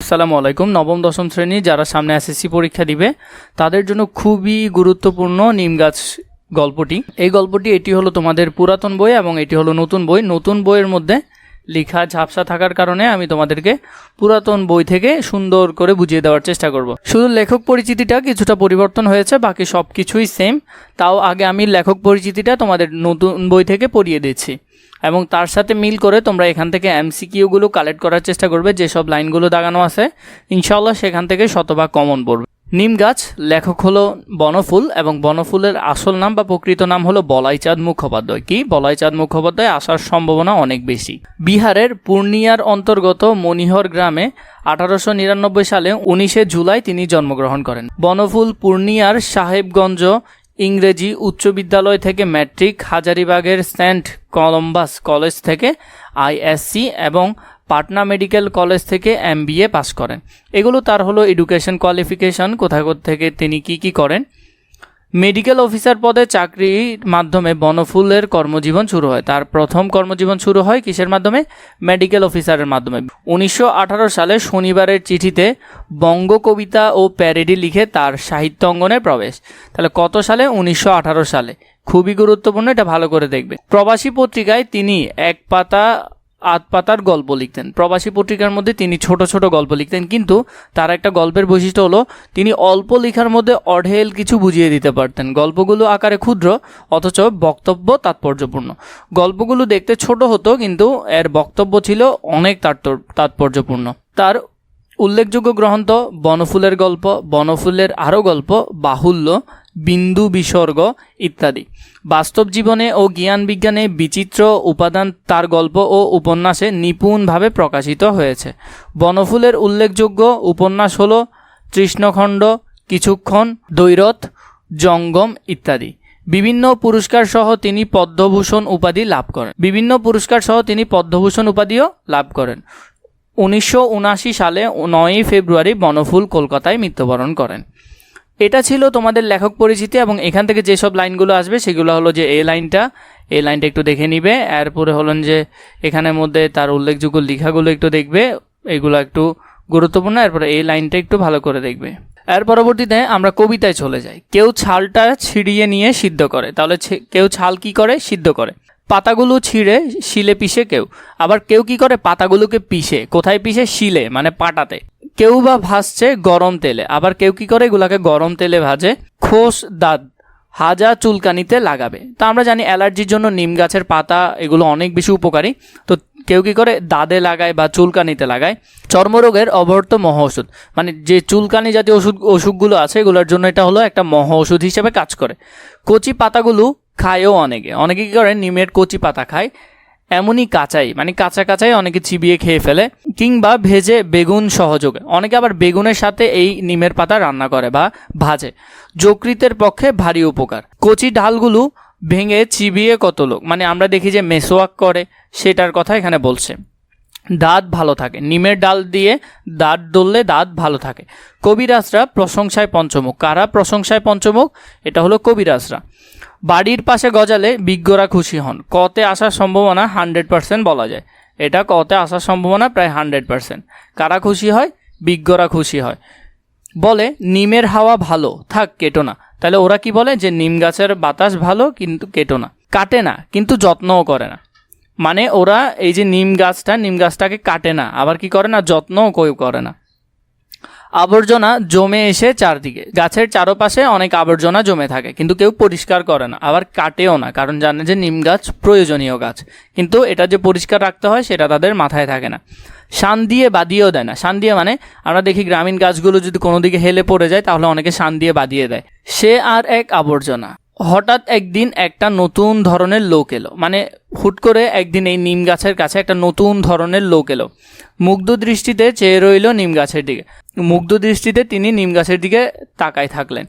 আসসালামু আলাইকুম। নবম, দশম শ্রেণি যারা সামনে এসএসসি পরীক্ষা দিবে, তাদের জন্য খুবই গুরুত্বপূর্ণ নিম গাছ গল্পটি। এই গল্পটি, এটি হলো তোমাদের পুরাতন বই এবং এটি হলো নতুন বই। নতুন বইয়ের মধ্যে লেখা ঝাপসা থাকার কারণে আমি তোমাদেরকে পুরাতন বই থেকে সুন্দর করে বুঝিয়ে দেওয়ার চেষ্টা করব। শুধু লেখক পরিচিতিটা কিছুটা পরিবর্তন হয়েছে, বাকি সব কিছুই সেম তাও আগে আমি লেখক পরিচিতিটা তোমাদের নতুন বই থেকে পড়িয়ে দিচ্ছি এবং তার সাথে মিল করে তোমরা এখান থেকে এমসিকিউগুলো কালেক্ট করার চেষ্টা করবে, যেসব লাইনগুলো দাগানো আছে। ইনশাল্লাহ সেখান থেকে শতভাগ কমন পড়বে। নিম গাছ, লেখক হলো বনফুল এবং বনফুলের আসল নাম বা প্রকৃত নাম হলো বলাইচাঁদ মুখোপাধ্যায়। কি? বলাইচাঁদ মুখোপাধ্যায় আসার সম্ভাবনা অনেক বেশি। বিহারের পূর্ণিয়ার অন্তর্গত মনিহর গ্রামে আঠারোশো নিরানব্বই সালে উনিশে জুলাই তিনি জন্মগ্রহণ করেন। বনফুল পূর্ণিয়ার সাহেবগঞ্জ ইংরেজি উচ্চ বিদ্যালয় থেকে ম্যাট্রিক, হাজারিবাগের সেন্ট কলম্বাস কলেজ থেকে আইএসসি এবং পাটনা মেডিকেল কলেজ থেকে এমবিএ পাস করেন। এগুলো তার হলো এডুকেশন কোয়ালিফিকেশন কোথা থেকে তিনি কি কি করেন। মেডিকেল অফিসার পদে চাকরির মাধ্যমে বনফুলের কর্মজীবন শুরু হয়। তার প্রথম কর্মজীবন শুরু হয় কিসের মাধ্যমে? মেডিকেল অফিসারের মাধ্যমে। উনিশশো আঠারো সালে শনিবারের চিঠিতে বঙ্গ কবিতা ও প্যারেডি লিখে তার সাহিত্য অঙ্গনে প্রবেশ। তাহলে কত সালে? উনিশশো আঠারো সালে। খুবই গুরুত্বপূর্ণ, এটা ভালো করে দেখবে। প্রবাসী পত্রিকায় তিনি এক পাতা আধ পাতার গল্প লিখতেন। প্রবাসী পত্রিকার মধ্যে তিনি ছোট ছোট গল্প লিখতেন, কিন্তু তার একটা গল্পের বৈশিষ্ট্য হলো, তিনি অল্প লেখার মধ্যে অঢেল কিছু বুঝিয়ে দিতে পারতেন। গল্পগুলো আকারে ক্ষুদ্র, অথচ বক্তব্য তাৎপর্যপূর্ণ। গল্পগুলো দেখতে ছোট হতো, কিন্তু এর বক্তব্য ছিল অনেক তাৎপর- তাৎপর্যপূর্ণ। তার উল্লেখযোগ্য গ্রন্থ বনফুলের গল্প, বনফুলের আরও গল্প, বাহুল্য বিন্দু বিসর্গ ইত্যাদি। বাস্তব জীবনে ও জ্ঞান বিজ্ঞানে বিচিত্র উপাদান তার গল্প ও উপন্যাসে নিপুণভাবে প্রকাশিত হয়েছে। বনফুলের উল্লেখযোগ্য উপন্যাস হল তৃষ্ণখণ্ড, কিছুক্ষণ দৈরথ জঙ্গম ইত্যাদি। বিভিন্ন পুরস্কার সহ তিনি পদ্মভূষণ উপাধি লাভ করেন। বিভিন্ন পুরস্কার সহ তিনি পদ্মভূষণ উপাধিও লাভ করেন। উনিশশো সালে নয়ই ফেব্রুয়ারি বনফুল কলকাতায় মৃত্যুবরণ করেন। এটা ছিল তোমাদের লেখক পরিচিতি এবং এখান থেকে যেসব লাইনগুলো আসবে, সেগুলো হলো যে এই লাইনটা। এই লাইনটা একটু দেখে নিবে। এরপরে হলেন যে এখানের মধ্যে তার উল্লেখযোগ্য লেখাগুলো একটু দেখবে। এগুলো একটু গুরুত্বপূর্ণ। এরপরে এই লাইনটা একটু ভালো করে দেখবে। এর পরবর্তীতে আমরা কবিতায় চলে যাই। কেউ ছালটা ছিঁড়িয়ে নিয়ে সিদ্ধ করে। তাহলে কেউ ছাল কি করে? সিদ্ধ করে। পাতাগুলো ছিঁড়ে শিলে পিষে কেউ। আবার কেউ কি করে পাতাগুলোকে পিষে? কোথায় পিষে? শিলে মানে পাটাতে। কেউ বা ভাসছে গরম তেলে। আবার কেউ কি করে এগুলাকে গরম তেলে ভাজে? খোস দাঁত হাজা চুলকানিতে লাগাবে। তা আমরা জানি অ্যালার্জির জন্য নিম গাছের পাতা এগুলো অনেক বেশি উপকারী। তো কেউ কি করে দাদে লাগায় বা চুলকানিতে লাগায়? চর্মরোগের অবর্ত মহ ওষুধ। মানে যে চুলকানি জাতীয় ওষুধ অসুখগুলো আছে, এগুলোর জন্য এটা হলো একটা মহ ওষুধ হিসেবে কাজ করে। কচি পাতাগুলো খায়ও অনেকে। অনেকে কী করে? নিমের কচি পাতা খায়। এমনই কাঁচাই মানে কাঁচা কাঁচাই অনেকে চিবিয়ে খেয়ে ফেলে কিংবা ভেজে বেগুন সহযোগে। অনেকে আবার বেগুনের সাথে এই নিমের পাতা রান্না করে বা ভাজে। যকৃতের পক্ষে ভারী উপকার। কচি ডালগুলো ভেঙে চিবিয়ে কত লোক? মানে আমরা দেখি যে মেসোয়াক করে, সেটার কথা এখানে বলছে। দাঁত ভালো থাকে। নিমের ডাল দিয়ে দাঁত ডললে দাঁত ভালো থাকে। কবিরাজরা প্রশংসায় পঞ্চমুখ। কারা প্রশংসায় পঞ্চমুখ? এটা হলো কবিরাজরা। বাড়ির পাশে গজালে বিজ্ঞরা খুশি হন। কতে আসার সম্ভাবনা হান্ড্রেড পার্সেন্ট বলা যায়। এটা কতে আসার সম্ভাবনা প্রায় হান্ড্রেড পার্সেন্ট। কারা খুশি হয়? বিজ্ঞরা খুশি হয়। বলে, নিমের হাওয়া ভালো, থাক, কেটো না। তাহলে ওরা কি বলে? যে নিম গাছের বাতাস ভালো, কিন্তু কেটো না। কাটে না, কিন্তু যত্নও করে না। মানে ওরা এই যে নিম গাছটা, নিম গাছটাকে কাটে না। আবার কি করে না? যত্নও কেউ করে না। আবর্জনা জমে এসে চারদিকে। গাছের চারপাশে অনেক আবর্জনা জমে থাকে, কিন্তু কেউ পরিষ্কার করে না। আবার কাটেও না, কারণ জানে যে নিম গাছ প্রয়োজনীয় গাছ। কিন্তু এটা যে পরিষ্কার রাখতে হয়, সেটা তাদের মাথায় থাকে না। শান দিয়ে বাদিয়েও দেয় না। শান দিয়ে মানে আমরা দেখি গ্রামীণ গাছগুলো যদি কোনো দিকে হেলে পড়ে যায়, তাহলে অনেকে শান দিয়ে বাদিয়ে দেয়। সে আর এক আবর্জনা। হঠাৎ একদিন একটা নতুন ধরনের লোক এলো। মানে হুট করে একদিন এই নিম গাছের কাছে একটা নতুন ধরনের লোক এলো। মুগ্ধ দৃষ্টিতে চেয়ে রইল নিম গাছের দিকে। মুগ্ধ দৃষ্টিতে তিনি নিম গাছের দিকে তাকায় থাকলেন।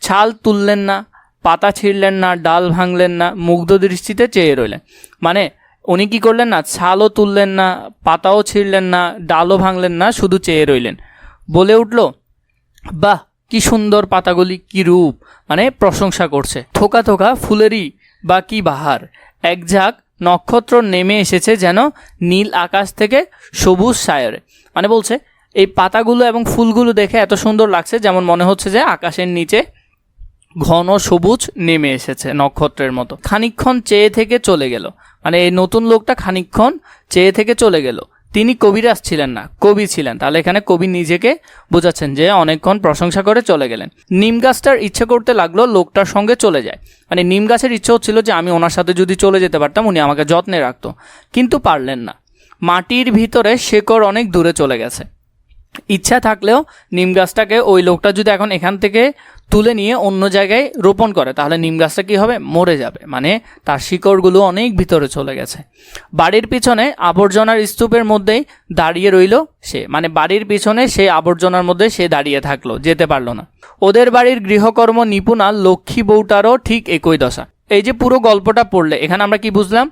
ছাল তুললেন না, পাতা ছিঁড়লেন না, ডাল ভাঙলেন না, মুগ্ধ দৃষ্টিতে চেয়ে রইলেন। মানে উনি কী করলেন না, ছালও তুললেন না, পাতাও ছিঁড়লেন না, ডালও ভাঙলেন না, শুধু চেয়ে রইলেন। বলে উঠল, বাহ কি সুন্দর পাতাগুলি, কি রূপ মানে প্রশংসা করছে। থোকা থোকা ফুলেরই বা কি বাহার। এক ঝাঁক নক্ষত্র নেমে এসেছে যেন নীল আকাশ থেকে সবুজ সায়রে। মানে বলছে, এই পাতাগুলো এবং ফুলগুলো দেখে এত সুন্দর লাগছে যেমন মনে হচ্ছে যে আকাশের নিচে ঘন সবুজ নেমে এসেছে নক্ষত্রের মতো। খানিকক্ষণ চেয়ে থেকে চলে গেল। মানে এই নতুন লোকটা খানিকক্ষণ চেয়ে থেকে চলে গেল। তিনি কবিরাজ ছিলেন না, কবি ছিলেন। তাহলে এখানে কবি নিজেকে বোঝাচ্ছেন যে অনেকক্ষণ প্রশংসা করে চলে গেলেন। নিম গাছটার ইচ্ছে করতে লাগল লোকটার সঙ্গে চলে যায়। মানে নিম গাছের ইচ্ছে হচ্ছিল যে আমি ওনার সাথে যদি চলে যেতে পারতাম, উনি আমাকে যত্নে রাখতো। কিন্তু পারলেন না। মাটির ভিতরে শেকড় অনেক দূরে চলে গেছে। ইচ্ছা থাকলেও নিম গাছটাকে ওই লোকটা যদি এখন এখান থেকে তুলে নিয়ে অন্য জায়গায় রোপণ করে, তাহলে নিম গাছটা কী হবে? মরে যাবে। মানে তার শিকড়গুলো অনেক ভিতরে চলে গেছে। বাড়ির পিছনে আবর্জনার স্তূপের মধ্যেই দাঁড়িয়ে রইল সে। মানে বাড়ির পিছনে সেই আবর্জনার মধ্যে সে দাঁড়িয়ে থাকল, যেতে পারল না। ওদের বাড়ির গৃহকর্ম নিপুণা লক্ষ্মী বউটারও ঠিক একই দশা। এই যে পুরো গল্পটা পড়লে, এখানে আমরা কি বুঝলাম?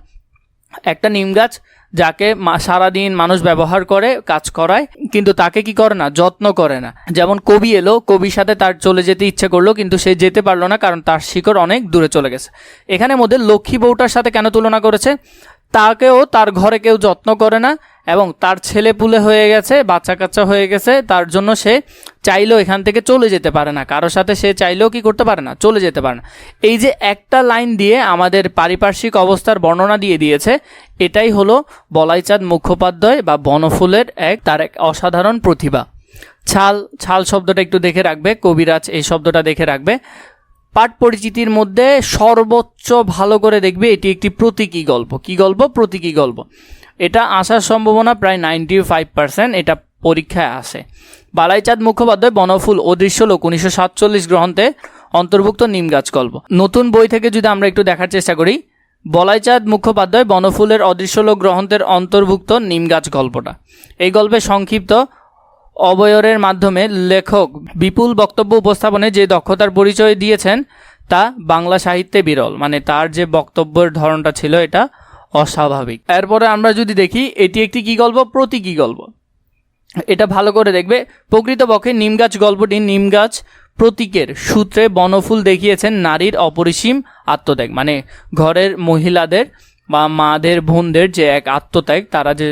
একটা নিম গাছ যাকে সারাদিন মানুষ ব্যবহার করে, কাজ করায়, কিন্তু তাকে কি করে না? যত্ন করে না। যেমন কবি এলো, কবির সাথে তার চলে যেতে ইচ্ছে করল, কিন্তু সে যেতে পারল না কারণ তার শিকড় অনেক দূরে চলে গেছে। এখানে মধ্যে লক্ষ্মী বউটার সাথে কেন তুলনা করেছে? তাকেও তার ঘরে কেউ যত্ন করে না এবং তার ছেলে পুলে হয়ে গেছে বাচ্চা কাচ্চা হয়ে গেছে, তার জন্য সে চাইলেও এখান থেকে চলে যেতে পারে না। কারোর সাথে সে চাইলেও কি করতে পারে না? চলে যেতে পারে না। এই যে একটা লাইন দিয়ে আমাদের পারিপার্শ্বিক অবস্থার বর্ণনা দিয়ে দিয়েছে, এটাই হলো বলাইচাঁদ মুখোপাধ্যায় বা বনফুলের এক, তার এক অসাধারণ প্রতিভা। ছাল ছাল শব্দটা একটু দেখে রাখবে, কবিরাজ এই শব্দটা দেখে রাখবে। পাঠ পরিচিতির মধ্যে সর্বোচ্চ ভালো করে দেখবে, এটি একটি প্রতীকী গল্প। কি গল্প? প্রতীকী গল্প। এটা আসার সম্ভাবনা প্রায় নাইনটি ফাইভ পার্সেন্ট এটা পরীক্ষায় আসে। বালাইচাঁদ মুখোপাধ্যায় বনফুল অদৃশ্য লোক উনিশশো সাতচল্লিশ গ্রন্থে অন্তর্ভুক্ত নিম গল্প। নতুন বই থেকে যদি আমরা একটু দেখার চেষ্টা করি, বলাইচাঁদ মুখোপাধ্যায় বনফুলের অদৃশ্য লোক গ্রন্থের অন্তর্ভুক্ত নিম গাছ গল্পটা। এই গল্পে সংক্ষিপ্ত অবয়রের মাধ্যমে লেখক বিপুল বক্তব্য উপস্থাপনে যে দক্ষতার পরিচয় দিয়েছেন, তা বাংলা সাহিত্যে বিরল। মানে তার যে বক্তব্যের ধরনটা ছিল এটা অস্বাভাবিক। এরপরে আমরা যদি দেখি, এটি একটি কী গল্প? প্রতীকী গল্প। এটা ভালো করে দেখবে। প্রকৃতপক্ষে নিম গাছ গল্পটি নিম গাছ প্রতীকের সূত্রে বনফুল দেখিয়েছেন নারীর অপরিসীম আত্মত্যাগ মানে ঘরের মহিলাদের বা মাদের বোনদের যে এক আত্মত্যাগ, তারা যে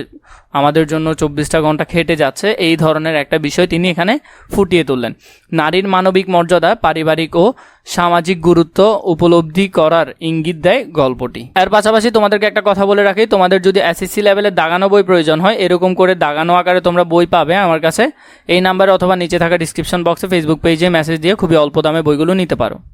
আমাদের জন্য চব্বিশটা ঘণ্টা খেটে যাচ্ছে, এই ধরনের একটা বিষয় তিনি এখানে ফুটিয়ে তুললেন। নারীর মানবিক মর্যাদা, পারিবারিক ও সামাজিক গুরুত্ব উপলব্ধি করার ইঙ্গিত দেয় গল্পটি। এর পাশাপাশি তোমাদেরকে একটা কথা বলে রাখি, তোমাদের যদি এসএসসি লেভেলে দাগানো বই প্রয়োজন হয়, এরকম করে দাগানো আকারে তোমরা বই পাবে আমার কাছে। এই নাম্বারে অথবা নিচে থাকা ডিসক্রিপশন বক্সে ফেসবুক পেজে মেসেজ দিয়ে খুবই অল্প দামে বইগুলো নিতে পারো।